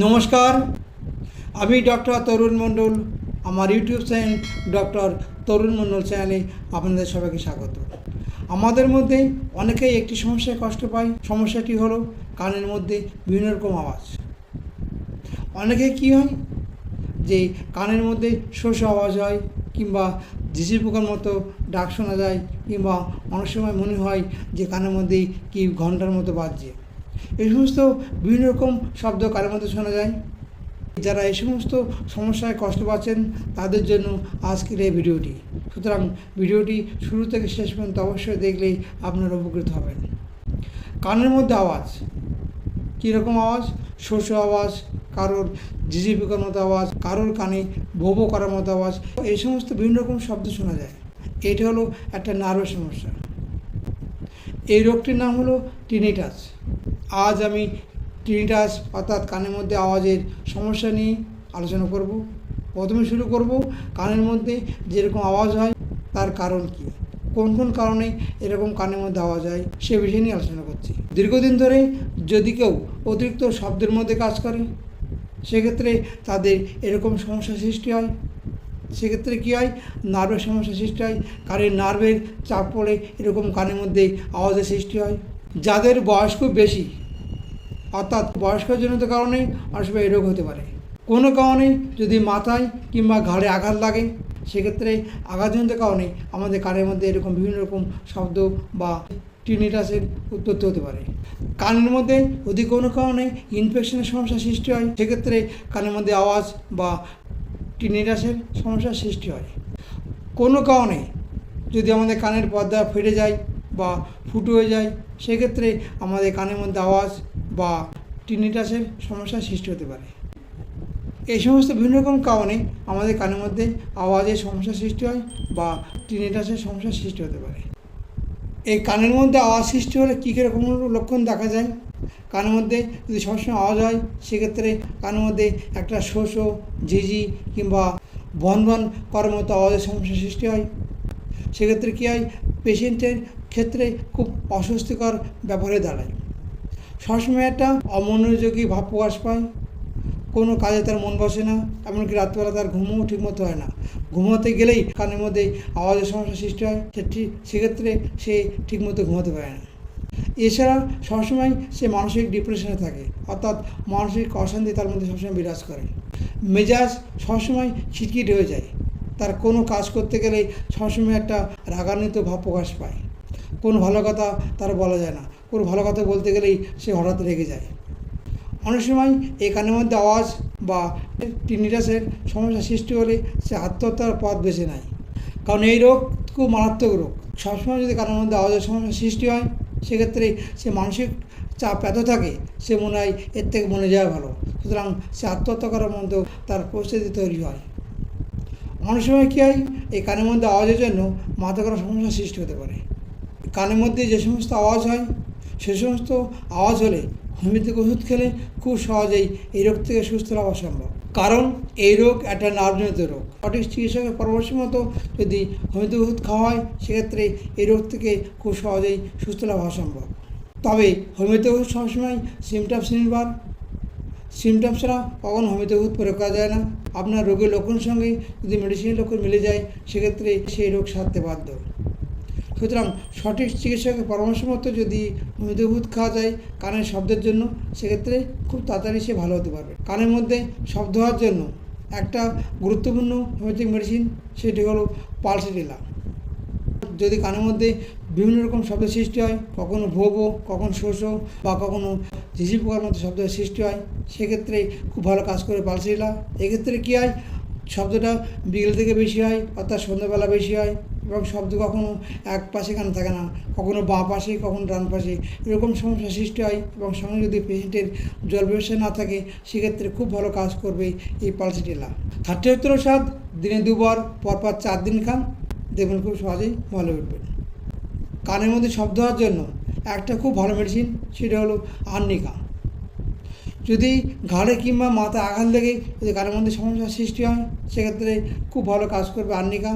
নমস্কার। আমি ডক্টর তরুণ মণ্ডল। আমার YouTube channel doctor Tarun Mondal চ্যানেলে আপনাদের সবাইকে স্বাগত। আমাদের মধ্যে অনেকেই একটি সমস্যায় কষ্ট পায়। সমস্যাটি হলো কানের মধ্যে বিভিন্ন রকম আওয়াজ। অনেকে কি হয় যে কানের মধ্যে শোষ আওয়াজ হয় কিংবা ঝিঝি পোকার মতো ডাক শোনা যায় কিংবা অনেক সময় মনে হয় যে কানের মধ্যে কি ঘণ্টার মতো বাজছে। এই সমস্ত বিভিন্ন রকম শব্দ কানের মধ্যে শোনা যায়। যারা এই সমস্ত সমস্যায় কষ্ট পাচ্ছেন, তাদের জন্য আজকের এই ভিডিওটি। সুতরাং ভিডিওটি শুরু থেকে শেষ পর্যন্ত অবশ্যই দেখলেই আপনারা উপকৃত হবেন। কানের মধ্যে আওয়াজ। কীরকম আওয়াজ? শস্য আওয়াজ, কারোর পোকার মতো আওয়াজ, কারোর কানে ভোবো করার মতো আওয়াজ। এই সমস্ত বিভিন্ন রকম শব্দ শোনা যায়। এটা হলো একটা নার্ভের সমস্যা। এই রোগটির নাম হলো টিনিটাস। আজ আমি টিনিটাস অর্থাৎ কানের মধ্যে আওয়াজের সমস্যা নিয়ে আলোচনা করব। প্রথমে শুরু করব, কানের মধ্যে যেরকম আওয়াজ হয় তার কারণ কী? কোন কোন কারণে এরকম কানের মধ্যে আওয়াজ হয় সে বিষয় নিয়ে আলোচনা করছি। দীর্ঘদিন ধরে যদি কেউ অতিরিক্ত শব্দের মধ্যে কাজ করে, সেক্ষেত্রে তাদের এরকম সমস্যা সৃষ্টি হয়। সেক্ষেত্রে কী হয়? নার্ভের সমস্যা সৃষ্টি হয়। কানের নার্ভের চাপ পড়ে এরকম কানের মধ্যে আওয়াজের সৃষ্টি হয়। যাদের বয়স খুব বেশি, অর্থাৎ বয়স্কজনিত কারণে অনেক সময় রোগ হতে পারে। কোনো কারণে যদি মাথায় কিংবা ঘাড়ে আঘাত লাগে, সেক্ষেত্রে আঘাতজনিত কারণে আমাদের কানের মধ্যে এরকম বিভিন্ন রকম শব্দ বা টিনিটাসের উৎপত্তি হতে পারে। কানের মধ্যে যদি কোনো কারণে ইনফেকশনের সমস্যা সৃষ্টি হয়, সেক্ষেত্রে কানের মধ্যে আওয়াজ বা টিনিটাসের সমস্যার সৃষ্টি হয়। কোনো কারণে যদি আমাদের কানের পর্দা ফেটে যায় বা ফুটো হয়ে যায়, সেক্ষেত্রে আমাদের কানের মধ্যে আওয়াজ বা টিনিটাসের সমস্যার সৃষ্টি হতে পারে। এই সমস্ত বিভিন্ন রকম কারণে আমাদের কানের মধ্যে আওয়াজের সমস্যার সৃষ্টি হয় বা টিনিটাসের সমস্যার সৃষ্টি হতে পারে। এই কানের মধ্যে আওয়াজ সৃষ্টি হলে কী কীরকম লক্ষণ দেখা যায়? কানের মধ্যে যদি সবসময় আওয়াজ হয়, সেক্ষেত্রে কানের মধ্যে একটা শো শো ঝিঝি কিংবা বন করার মতো আওয়াজের সমস্যা সৃষ্টি হয়। সেক্ষেত্রে কী হয়? পেশেন্টের ক্ষেত্রে খুব অস্বস্তিকর ব্যাপারে দাঁড়ায়। সবসময় একটা অমনোযোগী ভাব প্রকাশ পায়। কোনো কাজে তার মন বসে না, এমনকি রাত্রিবেলা তার ঘুমও ঠিকমতো হয় না। ঘুমোতে গেলেই কানের মধ্যে আওয়াজের সমস্যা সৃষ্টি হয় সেক্ষেত্রে সে ঠিকমতো ঘুমাতে পারে না। এছাড়া সবসময় সে মানসিক ডিপ্রেশনে থাকে, অর্থাৎ মানসিক অশান্তি তার মধ্যে সবসময় বিরাজ করে। মেজাজ সবসময় খিটখিট হয়ে যায়। তার কোনো কাজ করতে গেলেই সবসময় একটা রাগান্বিত ভাব প্রকাশ পায়। কোনো ভালো কথা তার বলা যায় না। কোন ভালো কথা বলতে গেলেই সে হঠাৎ রেগে যায়। অনেক সময় এই কানের মধ্যে আওয়াজ বা টিনিটাসের সমস্যা সৃষ্টি হলে সে আত্মহত্যার পথ বেছে নেয়। কারণ এই রোগ খুব মারাত্মক রোগ। সবসময় যদি কানের মধ্যে আওয়াজের সমস্যা সৃষ্টি হয়, সেক্ষেত্রে সে মানসিক চাপ এত থাকে, সে মনে হয় এর থেকে মনে যাওয়া ভালো। সুতরাং সে আত্মহত্যা করার মধ্যে তার পরিস্থিতি তৈরি হয়। অনেক সময় কী হয়, এই কানের মধ্যে আওয়াজের জন্য মাথা করার সমস্যা সৃষ্টি হতে পারে। কানের মধ্যে যে সমস্ত আওয়াজ হয়, সে সমস্ত আওয়াজ হলে হোমিওপ্যাথিক ওষুধ খেলে খুব সহজেই এই রোগ থেকে সুস্থ হওয়া সম্ভব। কারণ এই রোগ একটা নার্ভজনিত রোগ। সঠিক চিকিৎসকের পরামর্শ মতো যদি হোমিওপ্যাথিক ওষুধ খাওয়া হয়, সেক্ষেত্রে এই রোগ থেকে খুব সহজেই সুস্থ হওয়া সম্ভব। তবে হোমিওপ্যাথিক ওষুধ সবসময় সিমটামস নির্ভর। সিমটামস ছাড়া কখনো হোমিওপ্যাথিক ওষুধ প্রয়োগ করা যায় না। আপনার রোগের লক্ষণের সঙ্গে যদি মেডিসিনের লক্ষণ মিলে যায়, সেক্ষেত্রে সেই রোগ সারতে বাধ্য। সুতরাং সঠিক চিকিৎসকের পরামর্শ মতো যদি ওষুধ খাওয়া যায় কানের শব্দের জন্য, সেক্ষেত্রে খুব তাড়াতাড়ি সে ভালো হতে পারবে। কানের মধ্যে শব্দ হওয়ার জন্য একটা গুরুত্বপূর্ণ হোমিওপ্যাথিক মেডিসিন সেটি হলো পালসিটিলা। যদি কানের মধ্যে বিভিন্ন রকম শব্দ সৃষ্টি হয়, কখনো ভোবো, কখনো শোষো বা কখনো ঝিঝি পোকার মতো শব্দের সৃষ্টি হয়, সেক্ষেত্রে খুব ভালো কাজ করে পালসিটিলা। এক্ষেত্রে কী হয় শব্দটা বিকেল থেকে বেশি হয়, অর্থাৎ সন্ধ্যাবেলা বেশি হয় এবং শব্দ কখনো এক পাশে কানে থাকে না, কখনো বাঁ পাশে, কখনো ডান পাশে। এরকম সমস্যা সৃষ্টি হয় এবং সঙ্গে যদি পেশেন্টের জল ব্যবসা না থাকে, সেক্ষেত্রে খুব ভালো কাজ করবে এই পালসিটিলা। থার্টি সত্তর সাত দিনে দুবার, পরপর চার দিন খান। দেখবেন খুব সহজেই ভালো উঠবেন কানের মধ্যে শব্দ হওয়ার জন্য একটা খুব ভালো মেডিসিন সেটা হলো আর্নিকা। যদি ঘাড়ে কিংবা মাথায় আঘাত লেগে যদি কানের মধ্যে সমস্যার সৃষ্টি হয়, সেক্ষেত্রে খুব ভালো কাজ করবে আর্নিকা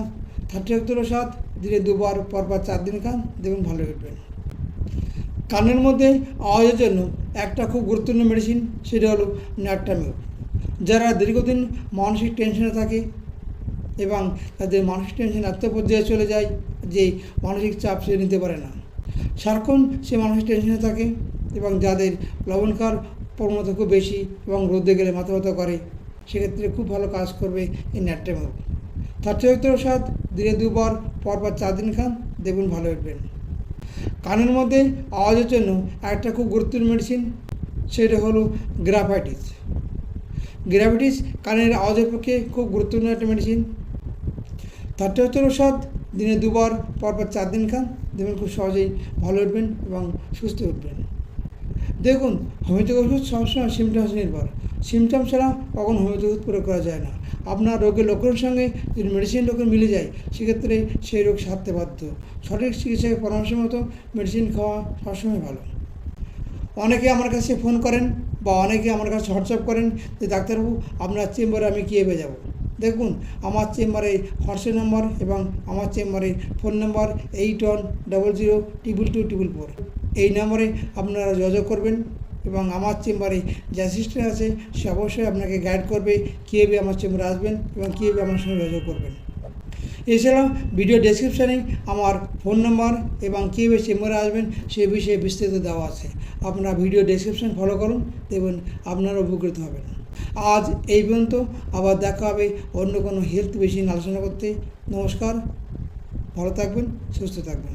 থার্টি সত্তর সাত, দিনে দুবার, পরপর চার দিন খান দেখবেন ভালো উঠবেন কানের মধ্যে আওয়াজের জন্য একটা খুব গুরুত্বপূর্ণ মেডিসিন সেটা হলো ন্যাট্রামিউ যারা দীর্ঘদিন মানসিক টেনশনে থাকে এবং তাদের মানসিক টেনশন এত পর্যায়ে চলে যায়, যে মানসিক চাপ সে নিতে পারে না। সারাক্ষণ সে মানসিক টেনশনে থাকে এবং যাদের লবণকার প্রবণতা খুব বেশি এবং রোদে গেলে মাথা করে, সেক্ষেত্রে খুব ভালো কাজ করবে এই ন্যাট্রামিউ তার চরিত্র স্বাদ, দিনে দুবার, পরপর চার দিন খান দেখুন ভালো উঠবেন। কানের মধ্যে আওয়াজের জন্য একটা খুব গুরুত্বপূর্ণ মেডিসিন সেটা হলো গ্রাফাইটিস গ্রাফাইটিস কানের আওয়াজের পক্ষে খুব গুরুত্বপূর্ণ একটা মেডিসিন তার চরিত্র স্বাদ, দিনে দুবার, পরপর চার দিন খান, দেখবেন খুব সহজেই ভালো উঠবেন এবং সুস্থ উঠবেন। দেখুন হোমিওপ্যাথি ওষুধ সবসময় সিমটমস নির্ভর। সিমটম ছাড়া কখন হোমিওপ্যাথি ওষুধ প্রয়োগ করা যায় না। আপনার রোগের লক্ষণের সঙ্গে যদি মেডিসিন লক্ষণ মিলে যায়, সেক্ষেত্রে সেই রোগ সারতে বাধ্য। সঠিক চিকিৎসকের পরামর্শ মতো মেডিসিন খাওয়া সবসময় ভালো। অনেকে আমার কাছে ফোন করেন বা অনেকে আমার কাছে হোয়াটসঅ্যাপ করেন যে, ডাক্তারবাবু, আপনার চেম্বারে আমি কীভাবে যাব? দেখুন, আমার চেম্বারে হোয়াটসঅ্যাপ নম্বর এবং আমার চেম্বারে phone number eight one double zero triple two triple four এই নম্বরে আপনারা যোগাযোগ করবেন এবং আমার চেম্বারে যে অ্যাসিস্ট্যান্ট আছে সে অবশ্যই আপনাকে গাইড করবে, কীভাবে আমার চেম্বারে আসবেন এবং কীভাবে আমার সঙ্গে যোগাযোগ করবেন। এছাড়াও ভিডিও ডেসক্রিপশানে আমার ফোন নাম্বার এবং কীভাবে চেম্বারে আসবেন সে বিষয়ে বিস্তারিত দেওয়া আছে। আপনারা ভিডিও ডেসক্রিপশান ফলো করুন, দেখবেন আপনারা উপকৃত হবেন। আজ এই পর্যন্ত, আবার দেখা হবে অন্য কোনো হেলথ বেশি আলোচনা করতে। নমস্কার, ভালো থাকবেন, সুস্থ থাকবেন।